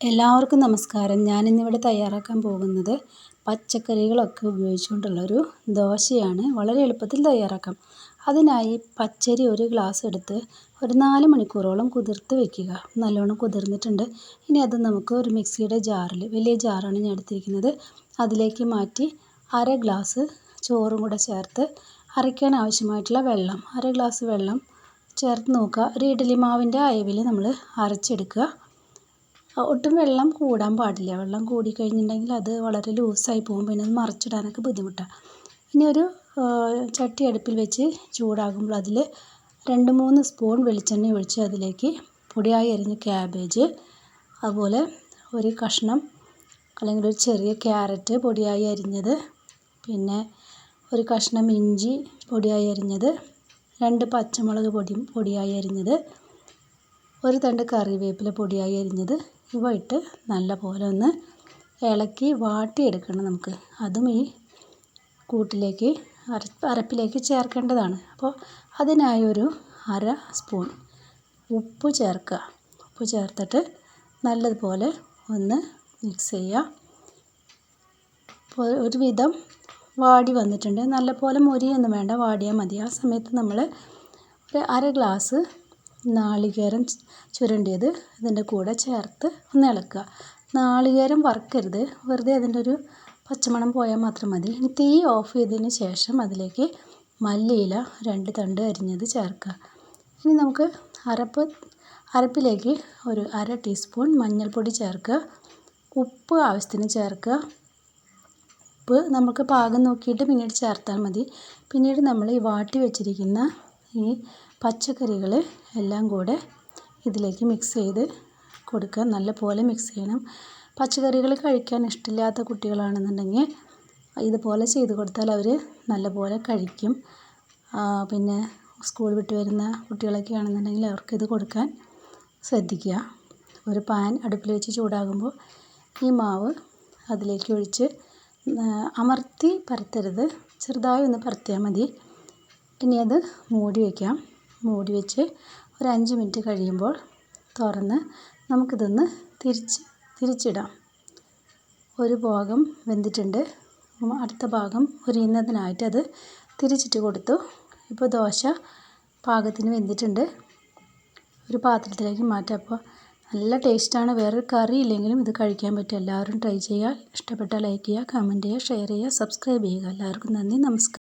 എല്ലാവർക്കും നമസ്കാരം. ഞാനിന്നിവിടെ തയ്യാറാക്കാൻ പോകുന്നത് പച്ചക്കറികളൊക്കെ ഉപയോഗിച്ചുകൊണ്ടുള്ളൊരു ദോശയാണ്. വളരെ എളുപ്പത്തിൽ തയ്യാറാക്കാം. അതിനായി പച്ചരി ഒരു ഗ്ലാസ് എടുത്ത് ഒരു നാല് മണിക്കൂറോളം കുതിർത്ത് വെക്കുക. നല്ലോണം കുതിർന്നിട്ടുണ്ട്. ഇനി അത് നമുക്ക് ഒരു മിക്സിയുടെ ജാറിൽ വലിയ ജാറാണ് ഞാൻ എടുത്തിരിക്കുന്നത്. അതിലേക്ക് മാറ്റി അര ഗ്ലാസ് ചോറും കൂടെ ചേർത്ത് അരയ്ക്കാൻ ആവശ്യമായിട്ടുള്ള വെള്ളം അര ഗ്ലാസ് വെള്ളം ചേർത്ത് നോക്കുക. ഒരു ഇഡ്ഡലി മാവിന്റെ അയവിൽ നമ്മൾ അരച്ചെടുക്കുക. ഒട്ടും വെള്ളം കൂടാൻ പാടില്ല. വെള്ളം കൂടിക്കഴിഞ്ഞിട്ടുണ്ടെങ്കിൽ അത് വളരെ ലൂസായി പോകും. പിന്നെ അത് മറിച്ചിടാനൊക്കെ ബുദ്ധിമുട്ടാണ് ഇനി ഒരു ചട്ടി അടുപ്പിൽ വെച്ച് ചൂടാകുമ്പോൾ അതിൽ രണ്ട് മൂന്ന് സ്പൂൺ വെളിച്ചെണ്ണ ഒഴിച്ച് അതിലേക്ക് പൊടിയായി അരിഞ്ഞ ക്യാബേജ് അതുപോലെ ഒരു കഷ്ണം അല്ലെങ്കിൽ ഒരു ചെറിയ ക്യാരറ്റ് പൊടിയായി അരിഞ്ഞത് പിന്നെ ഒരു കഷ്ണം ഇഞ്ചി പൊടിയായി അരിഞ്ഞത് രണ്ട് പച്ചമുളക് പൊടി പൊടിയായി അരിഞ്ഞത് ഒരു തണ്ട് കറിവേപ്പില പൊടിയായി അരിഞ്ഞത് ഇവ ഇട്ട് നല്ല പോലെ ഒന്ന് ഇളക്കി വാട്ടിയെടുക്കണം നമുക്ക്. അതും ഈ കൂട്ടിലേക്ക് അര അരപ്പിലേക്ക് ചേർക്കേണ്ടതാണ്. അപ്പോൾ അതിനായി ഒരു അര സ്പൂൺ ഉപ്പ് ചേർക്കുക. ഉപ്പ് ചേർത്തിട്ട് നല്ലതുപോലെ ഒന്ന് മിക്സ് ചെയ്യുക. അപ്പോൾ ഒരുവിധം വാടി വന്നിട്ടുണ്ട്. നല്ലപോലെ മൊരിയൊന്നും വേണ്ട വാടിയാൽ മതി. ആ സമയത്ത് നമ്മൾ ഒരു അര ഗ്ലാസ് നാളികേരം ചുരണ്ടിയത് ഇതിന്റെ കൂടെ ചേർത്ത് ഒന്ന് ഇളക്കുക. നാളികേരം വറുക്കരുത്. വെറുതെ അതിന്റെ ഒരു പച്ചമണം പോയാൽ മാത്രം മതി. ഇനി തീ ഓഫ് ചെയ്തതിന് ശേഷം അതിലേക്ക് മല്ലിയില രണ്ട് തണ്ട് അരിഞ്ഞത് ചേർക്കുക. ഇനി നമുക്ക് അരപ്പ് അരപ്പിലേക്ക് ഒരു അര ടീസ്പൂൺ മഞ്ഞൾപ്പൊടി ചേർക്കുക. ഉപ്പ് ആവശ്യത്തിന് ചേർക്കുക. ഉപ്പ് നമുക്ക് പാകം നോക്കിയിട്ട് പിന്നീട് ചേർത്താൽ മതി. പിന്നീട് നമ്മൾ ഈ വാട്ടി വെച്ചിരിക്കുന്ന ഈ പച്ചക്കറികൾ എല്ലാം കൂടെ ഇതിലേക്ക് മിക്സ് ചെയ്ത് കൊടുക്കുക. നല്ലപോലെ മിക്സ് ചെയ്യണം. പച്ചക്കറികൾ കഴിക്കാൻ ഇഷ്ടമില്ലാത്ത കുട്ടികളാണെന്നുണ്ടെങ്കിൽ ഇതുപോലെ ചെയ്ത് കൊടുത്താൽ അവർ നല്ലപോലെ കഴിക്കും. പിന്നെ സ്കൂൾ വിട്ട് വരുന്ന കുട്ടികളൊക്കെ ആണെന്നുണ്ടെങ്കിൽ അവർക്കിത് കൊടുക്കാൻ ശ്രദ്ധിക്കുക. ഒരു പാൻ അടുപ്പിൽ വെച്ച് ചൂടാകുമ്പോൾ ഈ മാവ് അതിലേക്ക് ഒഴിച്ച് അമർത്തി പരത്തരുത്. ചെറുതായി ഒന്ന് പരത്തിയാൽ മതി. ഇനി അത് മൂടി വയ്ക്കാം മൂടി വെച്ച് ഒരു അഞ്ച് മിനിറ്റ് കഴിയുമ്പോൾ തുറന്ന് നമുക്കിതൊന്ന് തിരിച്ച് തിരിച്ചിടാം. ഒരു ഭാഗം വെന്തിട്ടുണ്ട്. അടുത്ത ഭാഗം ഒരിയുന്നതിനായിട്ട് അത് തിരിച്ചിട്ട് കൊടുത്തു. ഇപ്പോൾ ദോശ പാകത്തിന് വെന്തിട്ടുണ്ട്. ഒരു പാത്രത്തിലേക്ക് മാറ്റാം. അപ്പോൾ നല്ല ടേസ്റ്റാണ്. വേറൊരു കറി ഇല്ലെങ്കിലും ഇത് കഴിക്കാൻ പറ്റും. എല്ലാവരും ട്രൈ ചെയ്യുക. ഇഷ്ടപ്പെട്ടാൽ ലൈക്ക് ചെയ്യുക കമന്റ് ചെയ്യുക ഷെയർ ചെയ്യുക സബ്സ്ക്രൈബ് ചെയ്യുക. എല്ലാവർക്കും നന്ദി. നമസ്കാരം.